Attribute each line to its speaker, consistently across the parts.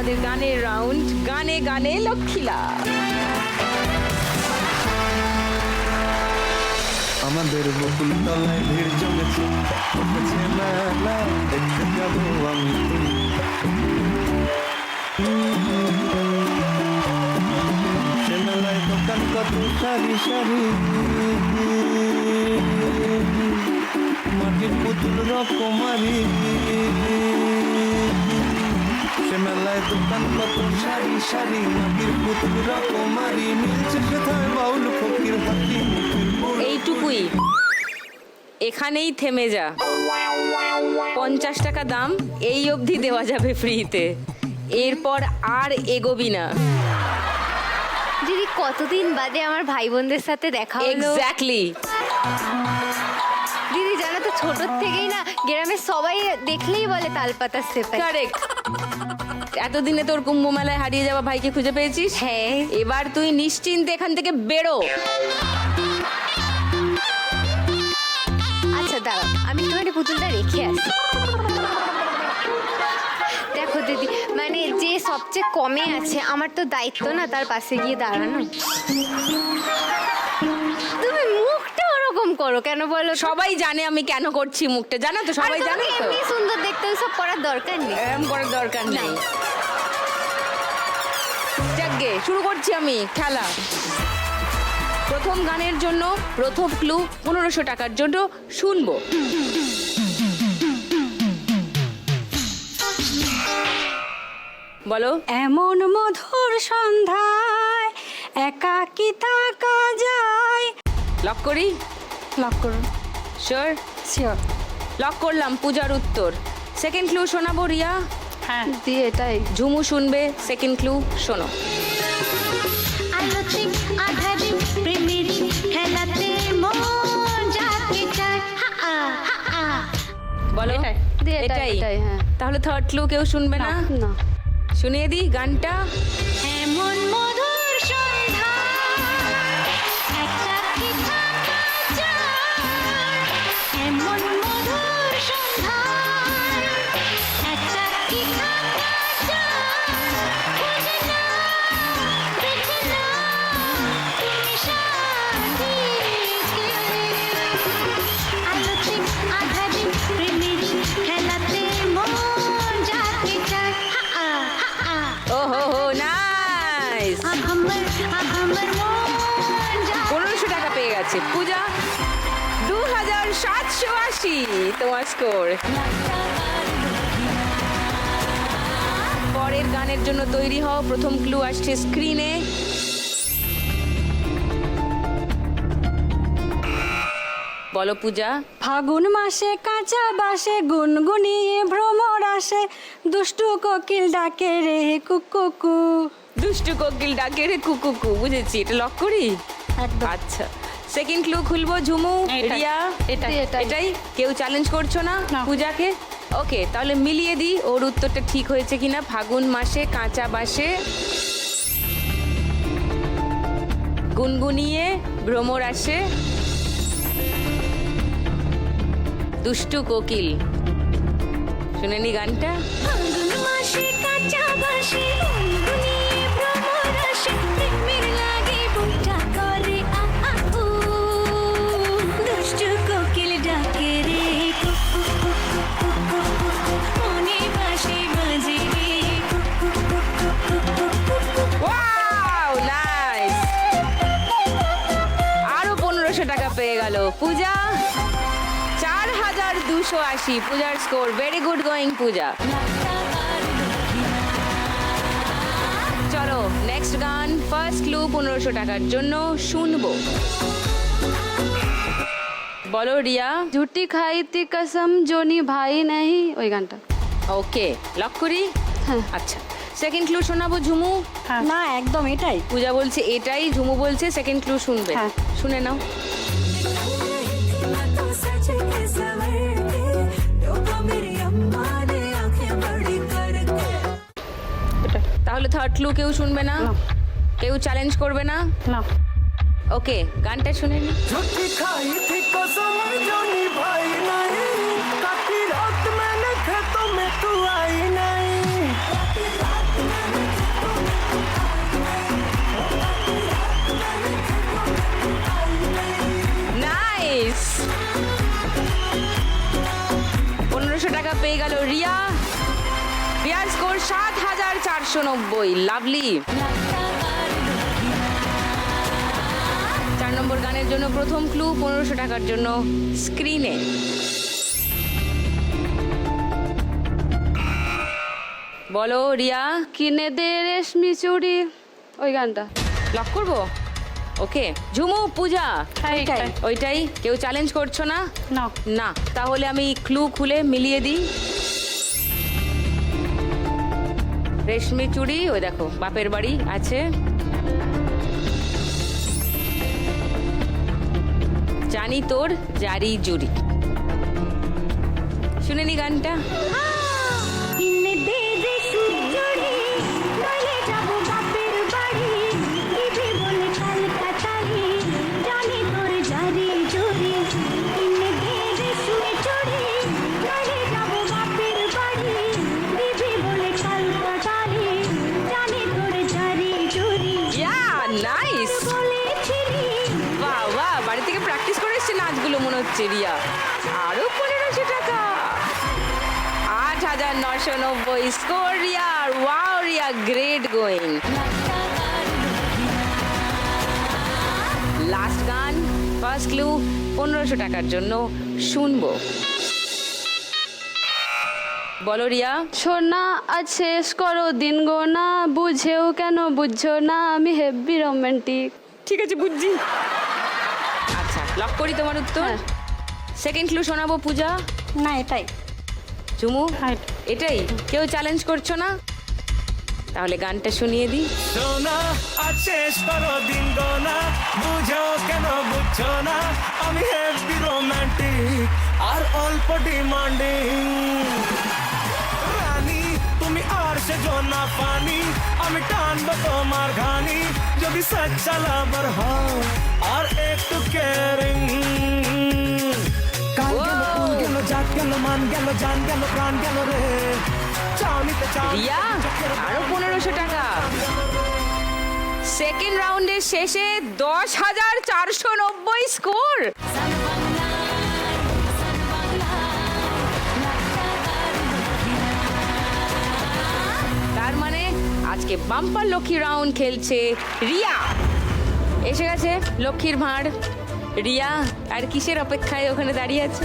Speaker 1: আমাদের গানের রাউন্ড গানে গানে লক্ষ্মীলা।
Speaker 2: আমাদের বকুল তলায় ভিড় জমেছে। উঠেছে মেলা দেখতে যাব আমি মেলায় দোকান কত সারি সারি। মাটির পুতুল রকমারি। মেলায় দোকান কত? সারি সারি রকমারি মিলছে সেথায় বাউল ফকির হাতি
Speaker 1: এইটুকুই। এখানেই থেমে যা। পঞ্চাশ টাকা দাম এই অবধি দেওয়া যাবে ফ্রিতে। এরপর আর এগোবি না।
Speaker 3: দিদি কতদিন বাদে আমার ভাই বোনদের সাথে দেখা হলো?
Speaker 1: এক্স্যাক্টলি
Speaker 3: দিদি জানো তো ছোটোর থেকেই না গ্রামের সবাই দেখলেই বলে তালপাতার সেপাই।
Speaker 1: কারেক্ট এতদিনে তোর কুম্ভ মেলায় হারিয়ে যাওয়া ভাইকে খুঁজে পেয়েছিস?
Speaker 3: হ্যাঁ।
Speaker 1: এবার তুই নিশ্চিন্তে এখান থেকে বেরো।
Speaker 3: আচ্ছা দাঁড়াও আমি একটুখানি পুতুলটা রেখে আসি। দেখো দিদি মানে যে সবচেয়ে কমে আছে আমার তো দায়িত্ব না তার পাশে গিয়ে দাঁড়ানো। তুমি মুখটা ওরকম করো কেন বলো
Speaker 1: সবাই জানে আমি কেন করছি মুখটা জানো তো? সবাই জানে তো?
Speaker 3: সুন্দর দেখতে সব করার দরকার নেই।
Speaker 1: এরম করার দরকার নেই। যাকগে শুরু করছি আমি খেলা। প্রথম গানের জন্য প্রথম ক্লু পনেরোশো টাকার জন্য শুনব। বলো।
Speaker 4: এমন মধুর সন্ধ্যায় একাকি থাকা যায়?
Speaker 1: লক করি?
Speaker 4: লক করুন।
Speaker 1: শিওর
Speaker 4: শিওর
Speaker 1: লক করলাম পূজার উত্তর। সেকেন্ড ক্লু শোনাবো রিয়া?
Speaker 4: হ্যাঁ
Speaker 3: দিয়ে এটাই।
Speaker 1: ঝুমু শুনবে সেকেন্ড ক্লু শোনো।
Speaker 5: আলোতে আধারে প্রেমের খেলাতে মন যাকে চায়। হা আ, হা আ।
Speaker 1: বলো?
Speaker 4: এটাই।
Speaker 3: দিয়ে এটাই এটাই। হ্যাঁ।
Speaker 1: তাহলে থার্ড ক্লু কেউ শুনবে না?
Speaker 3: না
Speaker 1: শুনিয়ে দিই গানটা।
Speaker 5: এমন মন
Speaker 1: টাকা পূজা দু হাজার সাতশো আশি তোমার স্কোর পরের গানের জন্য তৈরি হও প্রথম ক্লু আসছে স্ক্রিনে বলো পূজা।
Speaker 4: ফাগুন মাসে কাঁচা বাসে গুনগুনিয়ে ভ্রমর আসে দুষ্টু কোকিল ডাকে রে কুকুকু।
Speaker 1: দুষ্টু কোকিল ডাকে রে কুকুকু বুঝেছি এটা লক করি? আচ্ছা। সেকেন্ড ক্লু খুলবো ঝুমু
Speaker 4: এটাই,
Speaker 1: রিয়া।
Speaker 4: এটাই।
Speaker 1: কেউ চ্যালেঞ্জ করছ না। পূজাকে? ওকে তাহলে মিলিয়ে দিই ওর উত্তরটা ঠিক হয়েছে কিনা। ফাগুন মাসে কাঁচা বাসে গুনগুনিয়ে ভ্রমর আসে দুষ্টু কোকিল। শুনে নি গানটা?
Speaker 5: ফাগুন মাসে কাঁচা বাসে
Speaker 1: দুশো আশি পূজার score very good going Puja. চলো নেক্সট গান ফার্স্ট ক্লু পনেরোশো টাকার জন্য শুনব। বলো রিয়া
Speaker 3: ঝুটি খাইতি কসম জনি ভাই নেই। ওই গানটা।
Speaker 1: ওকে লক করি?
Speaker 3: হ্যাঁ।
Speaker 1: আচ্ছা সেকেন্ড ক্লু শোনাবো ঝুমু?
Speaker 4: না একদম এটাই।
Speaker 1: পূজা বলছে এটাই ঝুমু বলছে সেকেন্ড ক্লু শুনবে।
Speaker 4: হ্যাঁ।
Speaker 1: শুনে নাও। তাহলে থার্ড ক্লু কেউ শুনবে না। কেউ চ্যালেঞ্জ করবে না।
Speaker 4: না।
Speaker 1: ওকে গানটা শুনে নি
Speaker 2: পনেরোশো টাকা পেয়ে
Speaker 1: গেল রিয়া। হাজার চারশো নব্বই। লাভলি। চার নম্বর গানের জন্য প্রথম ক্লু পনেরোশো টাকার জন্য স্ক্রিনে। বলো রিয়া
Speaker 6: কিনে দে রেশমি চুড়ি। ওই গানটা।
Speaker 1: লক করব? ওকে। ঝুমু পূজা।
Speaker 6: ওইটাই।
Speaker 1: ওইটাই। কেউ চ্যালেঞ্জ করছ না।
Speaker 6: না।
Speaker 1: তাহলে আমি ক্লু খুলে মিলিয়ে দিই। রেশমি চুড়ি ওই দেখো বাপের বাড়ি আছে। জানি তোর জারি জুড়ি। শুনেনি গানটা? নাচগুলো মনে রিয়া আরও পনেরোশো টাকা। আট হাজার নশো নব্বই স্কোর রিয়ার। Wow Riya great going. Last গান ফার্স্ট ক্লু পনেরোশো টাকার জন্য শুনব। বলো রিয়া।
Speaker 6: সোনা আজ শেষ করো দিন গোনা। বুঝেও কেন বুঝছ না আমি হেভি রোমান্টিক
Speaker 1: ঠিক আছে বুঝছি। আচ্ছা লক করি তোমার উত্তর?
Speaker 6: হ্যাঁ।
Speaker 1: সেকেন্ড ক্লু শোনাবো পূজা?
Speaker 6: না এটাই।
Speaker 1: চুমু
Speaker 6: হ্যাঁ।
Speaker 1: এটাই? কেউ চ্যালেঞ্জ করছ না? তাহলে গানটা শুনিয়ে দিই।
Speaker 7: সোনা আজ শেষ করো দিন গোনা। বুঝো কেন বুঝছ না? আমি হেভি রোমান্টিক আর অল্প ডিমান্ডিং রানী তুমি আর সে না পানি। আমি টানবো তোমার ঘানি যদি সচ্চা লাভার হও আর একটু কেয়ারিং ফুল গেল গেল মান গেল জান গেল প্রাণ গেল রে। চাউনিতে চাউ
Speaker 1: রিয়া আরও পনেরোশো টাকা। সেকেন্ড রাউন্ডের শেষে দশ হাজার চারশো নব্বই স্কোর। তার মানে আজকে বাম্পার লক্ষ্মী রাউন্ড খেলছে রিয়া। এসে গেছে লক্ষ্মীর ভাঁড়। রিয়া আর কিসের অপেক্ষায় ওখানে দাঁড়িয়ে আছে?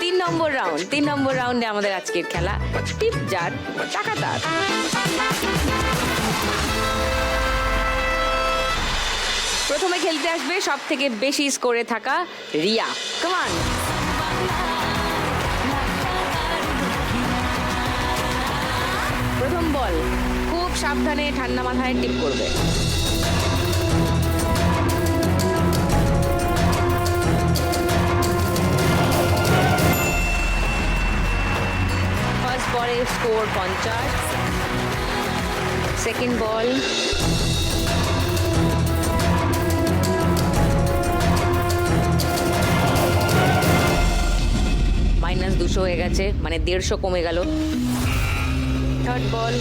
Speaker 1: তিন নম্বর রাউন্ড তিন নম্বর রাউন্ডে আমাদের আজকের খেলা। টিপ জার টাকা তার। প্রথমে খেলতে আসবে সব থেকে বেশি স্কোরে থাকা রিয়া। কমান প্রথম বল, খুব সাবধানে ঠান্ডা মাথায় টিপ করবে। বলে স্কোর পঞ্চাশ। সেকেন্ড বল মাইনাস দুশো হয়ে গেছে মানে দেড়শো কমে গেল। থার্ড বল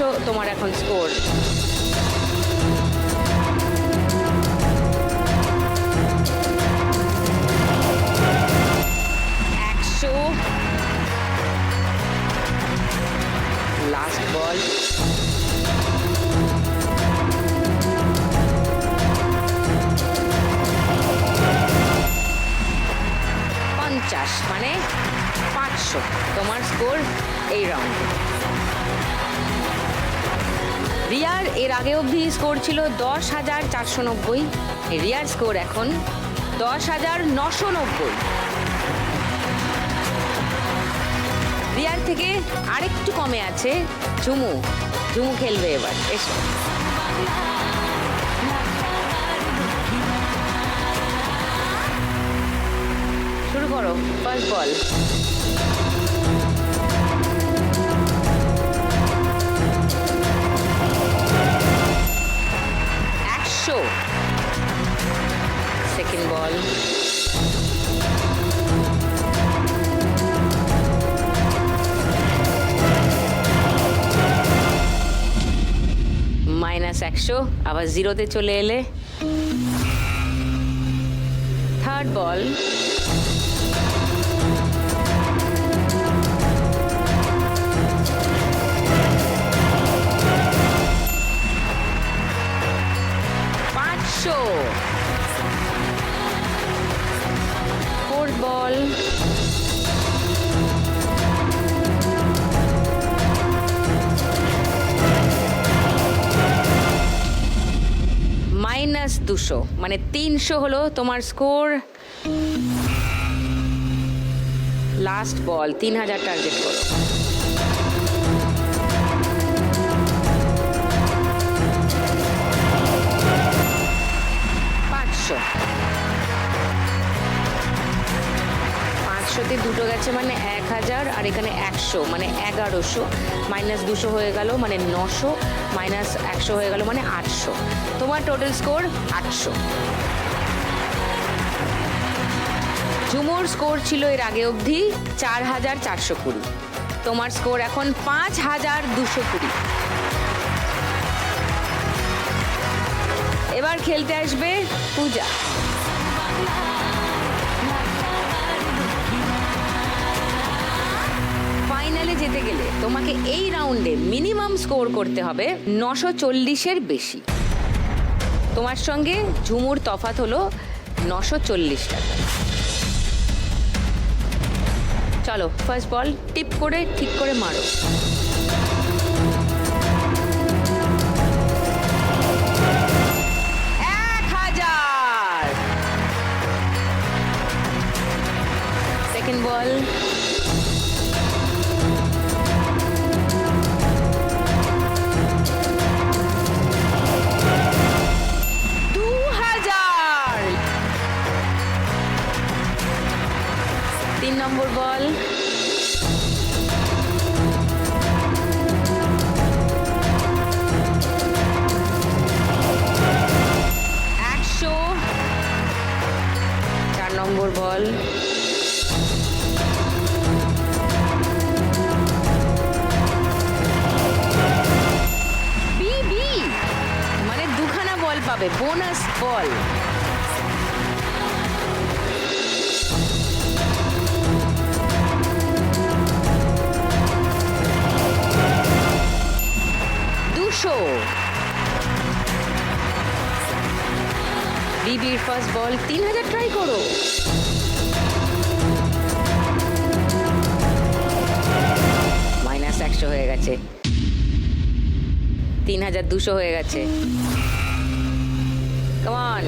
Speaker 1: তিনশো তোমার এখন স্কোর ছিল দশ হাজার চারশো নব্বই। রিয়ার স্কোর এখন দশ হাজার নশো নব্বই। রিয়ার থেকে আরেকটু কমে আছে ঝুমু। ঝুমু খেলবে এবার, এসো। শুরু করো first ball second ball minus একশো আবার জিরোতে চলে এলে। থার্ড বল দুশো মানে তিনশো হলো তোমার স্কোর লাস্ট বল তিন হাজার টার্গেট করো পাঁচশোতে দুটো গেছে মানে এক হাজার আর এখানে একশো মানে এগারোশো। মাইনাস দুশো হয়ে গেল মানে নশো, মাইনাস একশো হয়ে গেল মানে আটশো। তোমার টোটাল স্কোর আটশো। ঝুমুর স্কোর ছিল এর আগে অবধি চার হাজার চারশো কুড়ি। তোমার স্কোর এখন পাঁচ হাজার দুশো কুড়ি। এবার খেলতে আসবে পূজা। যেতে গেলে তোমাকে এই রাউন্ডে মিনিমাম স্কোর করতে হবে নশো চল্লিশের বেশি। তোমার সঙ্গে ঝুমুর তফাত হলো নশো চল্লিশ টাকা। চলো ফার্স্ট বল টিপ করে, ঠিক করে মারো। নম্বর বল একশো। চার নম্বর বল। বিবি মানে দুখানা বল পাবে বোনাস বল। বিবির ফার্স্ট বল তিন হাজার ট্রাই করো। মাইনাস একশো হয়ে গেছে। তিন হাজার দুশো হয়ে গেছে। কমান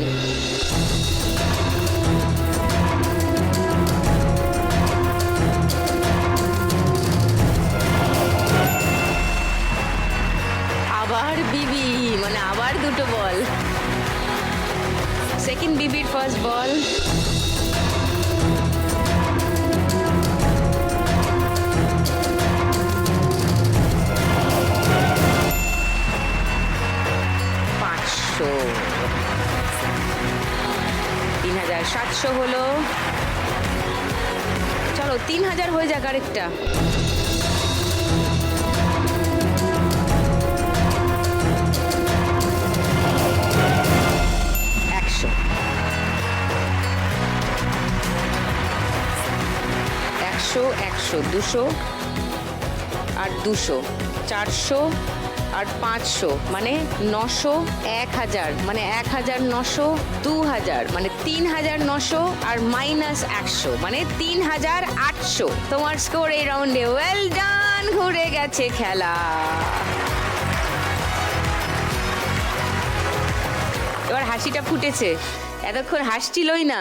Speaker 1: আবার বিবি মানে আবার দুটো বল। সেকেন্ড বিবির ফার্স্ট বল পাঁচশো। তিন হাজার সাতশো হলো। চলো, তিন হাজার হয়ে যাক আরেকটা। একশো একশো, দুশো আর দুশো, চারশো আর পাঁচশো মানে নশো, এক হাজার মানে এক হাজার নশো, দু হাজার মানে তিন হাজার নশো আর মাইনাস একশো মানে তিন হাজার আটশো। তোমার স্কোর এই রাউন্ডে ওয়েল ডান ঘুরে গেছে খেলা। এবার হাসিটা ফুটেছে, এতক্ষণ হাসছিলই না।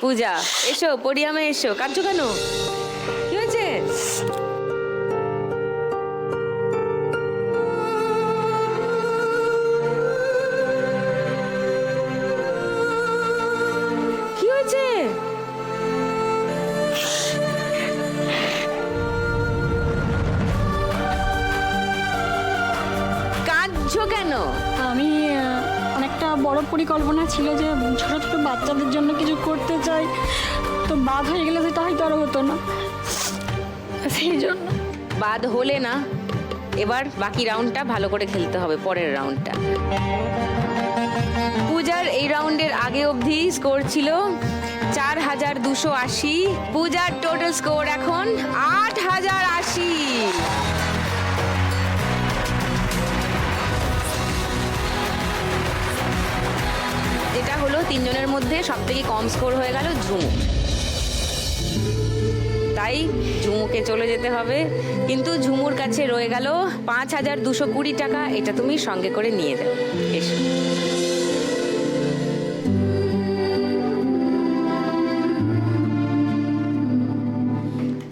Speaker 1: পূজা, এসো পরিয়ামে এসো, কাঁদছো কেন?
Speaker 4: ছিল যে ছোট ছোট বাচ্চাদের জন্য কিছু করতে চাই। তো বাদ হয়ে গেলে সেটা হয়তো আরও হতো না। সেই জন্য।
Speaker 1: বাদ হলে না, এবার বাকি রাউন্ডটা ভালো করে খেলতে হবে, পরের রাউন্ডটা। পূজার এই রাউন্ডের আগে অবধি স্কোর ছিল চার হাজার দুশো আশি। পূজার টোটাল স্কোর এখন আট হাজার আশি। তিনজনের মধ্যে সব থেকে কম স্কোর হয়ে গেল ঝুমু। তাই ঝুমুকে চলে যেতে হবে। কিন্তু ঝুমুর কাছে রয়ে গেল পাঁচ হাজার দুশো কুড়ি টাকা। এটা তুমি সঙ্গে করে নিয়ে যাও। এসো।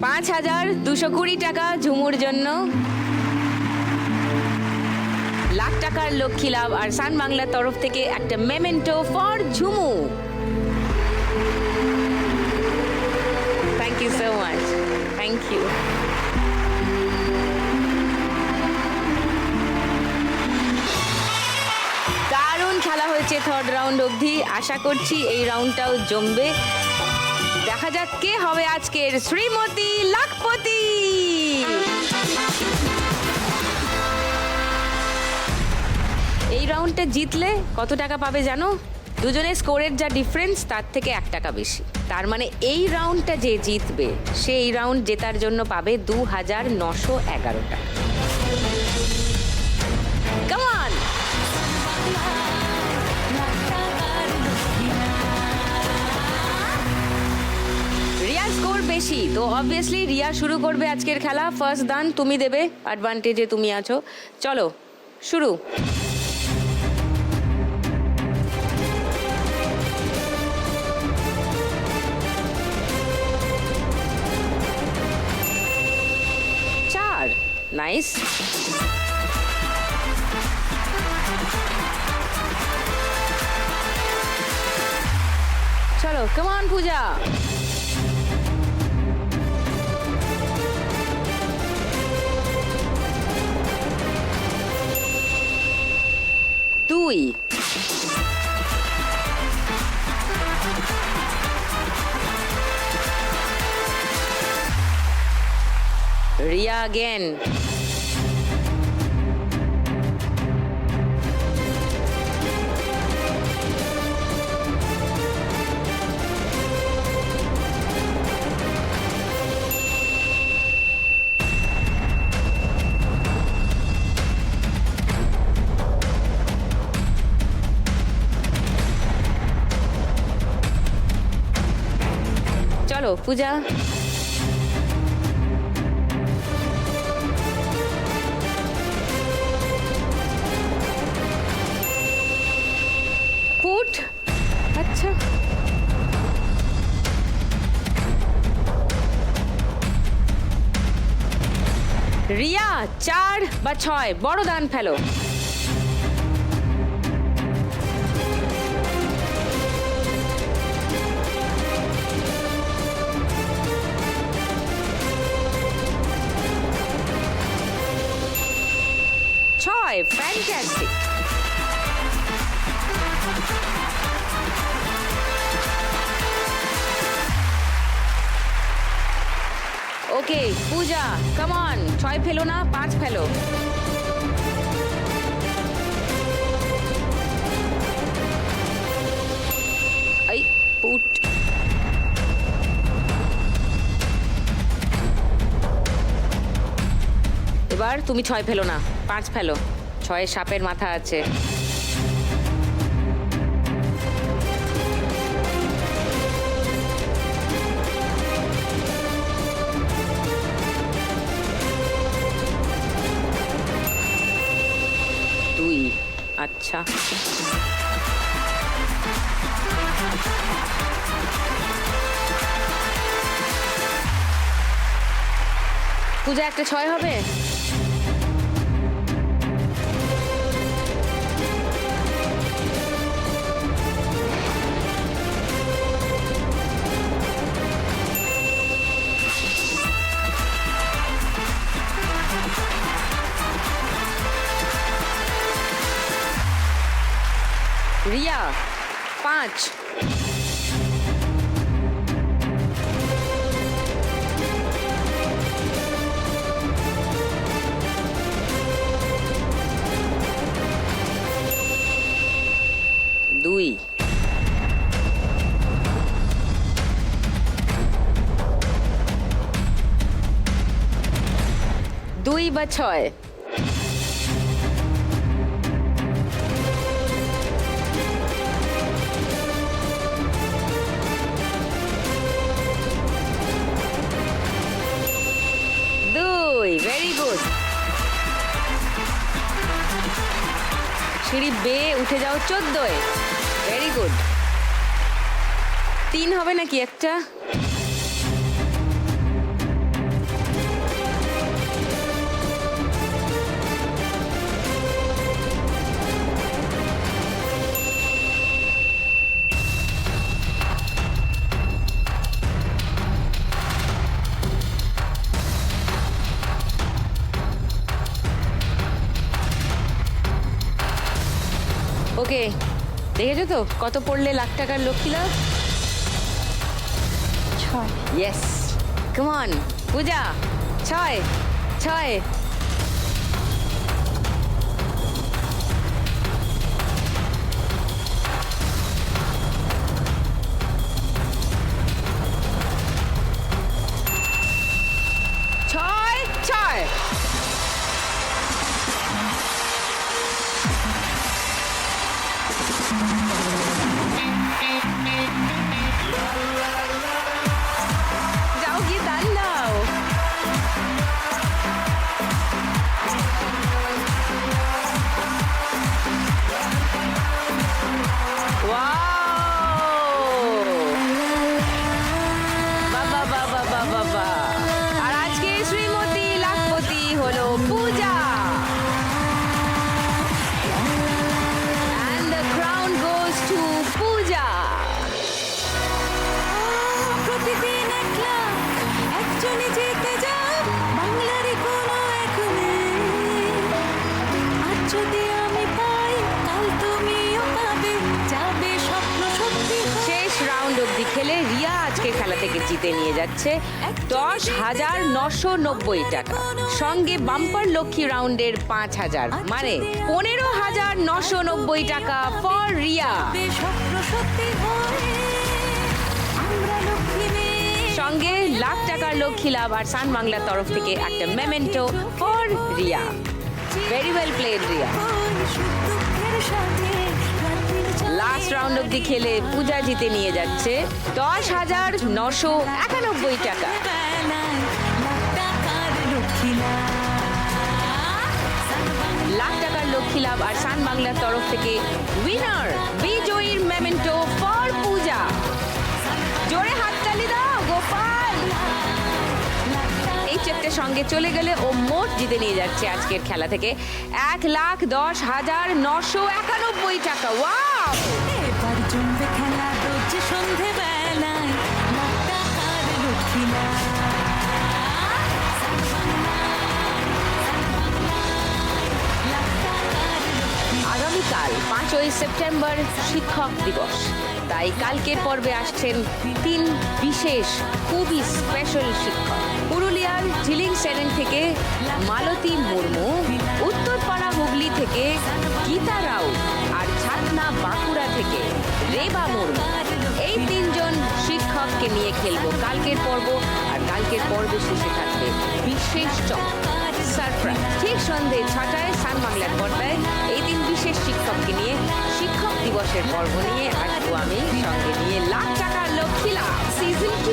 Speaker 1: পাঁচ হাজার দুশো কুড়ি টাকা ঝুমুর জন্য। লাখ টাকার লক্ষ্মী লাভ আর সান বাংলার তরফ থেকে একটা memento for Jhumu. Thank you so much thank you দারুণ খেলা হয়েছে থার্ড রাউন্ড অবধি। আশা করছি এই রাউন্ডটাও জমবে। দেখা যাক কে হবে আজকের শ্রীমতী লাখপতি। এই রাউন্ডটা জিতলে কত টাকা পাবে জানো? দুজনের স্কোরের যা ডিফারেন্স তার থেকে এক টাকা বেশি। তার মানে এই রাউন্ডটা যে জিতবে, সে এই রাউন্ড জেতার জন্য পাবে দু হাজার নশো এগারোটা রিয়া স্কোর বেশি, তো অবভিয়াসলি রিয়া শুরু করবে আজকের খেলা। ফার্স্ট দান তুমি দেবে অ্যাডভান্টেজে তুমি আছো। চলো, শুরু। নাইস চলো কেমন পূজা দুই রিয়া again পূজা। আচ্ছা। রিয়া চার বা ছয় বড় দান ফেলো। ছয় ফেলো না, পাঁচ ফেলো এবার তুমি ছয় ফেলো না, পাঁচ ফেলো ছয় সাপের মাথা আছে। আচ্ছা। পূজা একটা ছয় হবে? পাঁচ দুই দুই বা ছয় সিঁড়ি বেয়ে উঠে যাও চোদ্দোয়। ভেরি গুড তিন হবে নাকি একটা? দেখেছ তো কত পড়লে লাখ টাকার লক্ষ্মী লাভ
Speaker 4: ছয়।
Speaker 1: ইয়েস কমন পূজা ছয় ছয়। যাচ্ছে দশ হাজার নশো নব্বই টাকা। সঙ্গে বাম্পার লক্ষ্মী রাউন্ডের পাঁচ হাজার। মানে পনেরো হাজার নশো নব্বই টাকা ফর রিয়া। সঙ্গে লাখ টাকার লক্ষ্মী লাভ আর সান বাংলার তরফ থেকে একটা memento for Riya. Very well played Riya. Round অব্দি খেলে পূজা জিতে নিয়ে যাচ্ছে দশ হাজার নশো একানব্বই টাকা।
Speaker 5: লাখ টাকার লক্ষ্মী লাভ।
Speaker 1: আর সান বাংলার তরফ থেকে উইনার বিজয়ীর মেমেন্টো ফর পূজা। জোরে হাততালি দাও, গোপাল। এই চেকটার সঙ্গে চলে গেলে ও মোট জিতে নিয়ে যাচ্ছে আজকের খেলা থেকে। এক লাখ দশ হাজার নশো একানব্বই টাকা। ওয়াও আগামীকাল পাঁচই সেপ্টেম্বর শিক্ষক দিবস। তাই কালকের পর্বে আসছেন তিন বিশেষ খুবই স্পেশাল শিক্ষক। পুরুলিয়ার ঝিলিং সেরেন থেকে মালতী মুর্মু, উত্তরপাড়া হুগলি থেকে গীতা রাউ আর ছাতনা বাঁকুড়া থেকে রেবা মুর্মু। এই তিনজন শিক্ষককে নিয়ে খেলব কালকের পর্ব, আর কালকের পর্বে শেষে থাকবে বিশেষ চমক। সারপ্রাইজ ঠিক সন্ধে ছটায় সান বাংলার পর্দায় এই দিন বিশেষ শিক্ষককে নিয়ে শিক্ষক দিবসের পর্ব নিয়ে আসব আমি সঙ্গে নিয়ে লাখ টাকা লক্ষ্মী লাভ সিজন টু